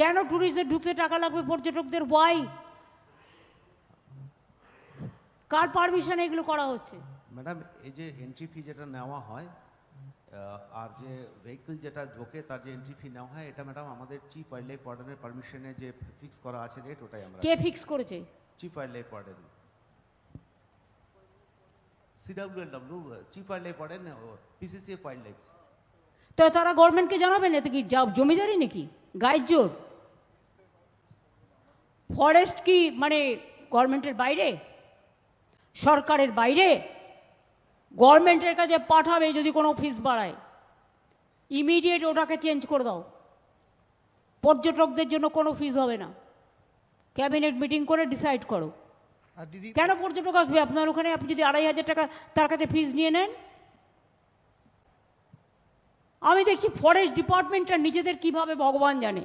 কেন ট্যুরিস্টদের ঢুকতে টাকা লাগবে পর্যটকদের? ওয়াই কার পারমিশনে এগুলো করা হচ্ছে? ম্যাডাম এই যে এন্ট্রি ফি যেটা নেওয়া হয় আর যে ভেহিকল যেটা ঢোকে তার যে এন্ট্রি ফি নেওয়া হয় এটা ম্যাডাম আমাদের চিফ ওয়াইল্ড লাইফ ওয়ার্ডেনের পারমিশনে যে ফিক্স করা আছে রেট ওটাই আমরা কে ফিক্স করেছে? Chief wildlife warden CWLW chief wildlife warden PCCF wildlife তো তারা গভর্নমেন্টকে জানাবেন? এতে কি জমিদারি নাকি? গায়ের জোর? ফরেস্ট কি মানে গভর্নমেন্টের বাইরে? সরকারের বাইরে? গভর্নমেন্টের কাছে পাঠাবে যদি কোনো ফিস বাড়ায়। ইমিডিয়েট ওটাকে চেঞ্জ করে দাও। পর্যটকদের জন্য কোনো ফিস হবে না। ক্যাবিনেট মিটিং করে ডিসাইড করো। দিদি কেন পর্যটক আসবে? আপনার ওখানে আপনি যদি আড়াই হাজার টাকা তার কাছে ফিস নিয়ে নেন? আমি দেখছি ফরেস্ট ডিপার্টমেন্টটা নিজেদের কীভাবে ভগবান জানে।